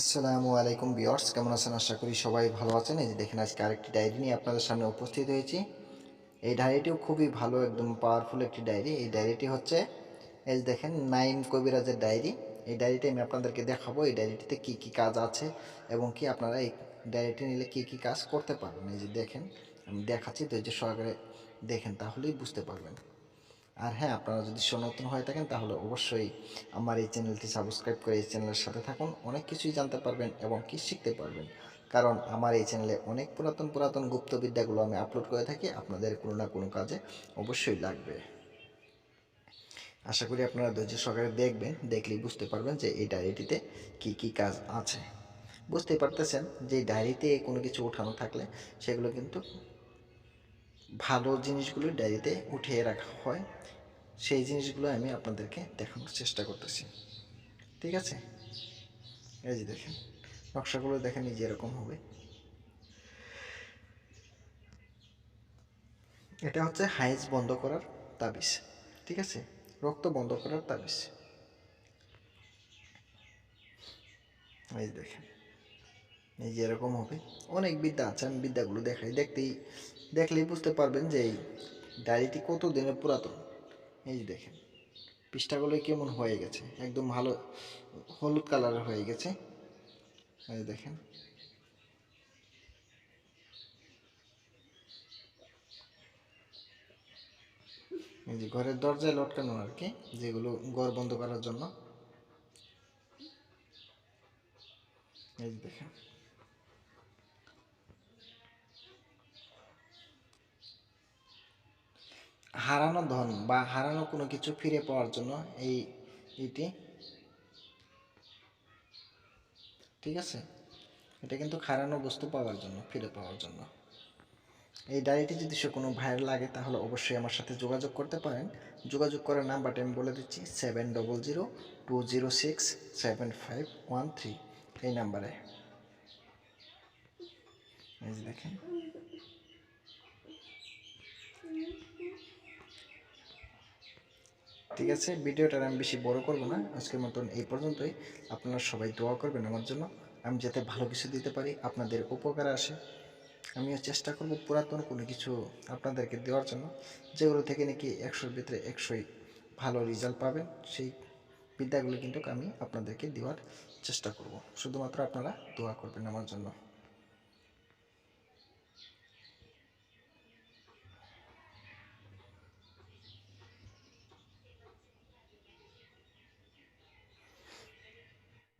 আসসালামু আলাইকুম বিয়ার্স কেমন আছেন? আশা করি সবাই ভালো আছেন। এই যে দেখেন, আজকে আরেকটি ডায়েরি নিয়ে আপনাদের সামনে উপস্থিত হয়েছি। এই ডায়েরিটিও খুবই ভালো, একদম পাওয়ারফুল একটি ডায়েরি। এই ডায়েরিটি হচ্ছে, এই যে দেখেন নাইন কবিরাজের ডায়েরি। এই ডায়েরিটি আমি আপনাদেরকে দেখাবো। এই ডায়েরিটিতে কি কি কাজ আছে এবং কি আপনারা এই ডায়েরিটি নিলে কি কি কাজ করতে পারবেন। এই যে দেখেন, আমি দেখাচ্ছি, ধৈর্য সহকারে দেখেন, তাহলেই বুঝতে পারবেন। আর হ্যাঁ আপনারা যদি সনাতন হয়ে থাকেন, তাহলে অবশ্যই আমার এই চ্যানেলটি সাবস্ক্রাইব করে এই চ্যানেলের সাথে থাকুন। অনেক কিছুই জানতে পারবেন এবং কি শিখতে পারবেন। কারণ আমার এই চ্যানেলে অনেক পুরাতন পুরাতন গুপ্তবিদ্যাগুলো আমি আপলোড করে থাকি। আপনাদের কোনো না কোনো কাজে অবশ্যই লাগবে। আশা করি আপনারা ধৈর্য সহকারে দেখবেন, দেখলেই বুঝতে পারবেন যে এই ডায়েরিটিতে কি কি কাজ আছে। বুঝতে পারতেছেন যে ডায়েরিতে কোনো কিছু ওঠানো থাকলে সেগুলো কিন্তু ভালো জিনিসগুলো ডায়েরিতে উঠিয়ে রাখা হয়, সেই জিনিসগুলো আমি আপনাদেরকে দেখানোর চেষ্টা করতেছি। ঠিক আছে? এই যে দেখেন, নকশাগুলো দেখেন এই যে এরকম হবে। এটা হচ্ছে হাইজ বন্ধ করার তাবিজ, ঠিক আছে? রক্ত বন্ধ করার তাবিজ। এই দেখেন। এই যে এরকম হবে। অনেক বিদ্যা আছে, আমি বিদ্যাগুলো দেখাই। দেখতেই, দেখলেই বুঝতে পারবেন যে এই ডায়েরিটি কত দিনের পুরাতন। এই যে দেখেন, পৃষ্ঠাগুলো কেমন হয়ে গেছে। একদম ভালো, হলুদ কালারের হয়ে গেছে। এই দেখেন। এই যে ঘরের দরজায় লটকানো আর কি, যেগুলো ঘর বন্ধ করার জন্য। এই যে দেখেন। হারানো ধন বা হারানো কোনো কিছু ফিরে পাওয়ার জন্য এই এটি ঠিক আছে? এটা কিন্তু হারানো বস্তু পাওয়ার জন্য, ফিরে পাওয়ার জন্য। এই ডায়েরিটি যদি সে কোনো ভাইয়ের লাগে, তাহলে অবশ্যই আমার সাথে যোগাযোগ করতে পারেন। যোগাযোগ করার নাম্বারটা আমি বলে দিচ্ছি, seven double zero two zero six seven five one three এই নাম্বারে। দেখেন। ঠিক আছে, ভিডিওটা আমি বেশি বড় করব না। আজকের মতন এই পর্যন্তই। আপনারা সবাই দোয়া করবেন আমার জন্য। আমি যাতে ভালো কিছু দিতে পারি, আপনাদের উপকারে আসে। আমিও চেষ্টা করব পুরাতন কোনো কিছু আপনাদেরকে দেওয়ার জন্য, যেগুলো থেকে নাকি একশোর ভিতরে একশোই ভালো রেজাল্ট পাবেন, সেই বিদ্যাগুলো কিন্তু আমি আপনাদেরকে দেওয়ার চেষ্টা করব। শুধুমাত্র আপনারা দোয়া করবেন আমার জন্য।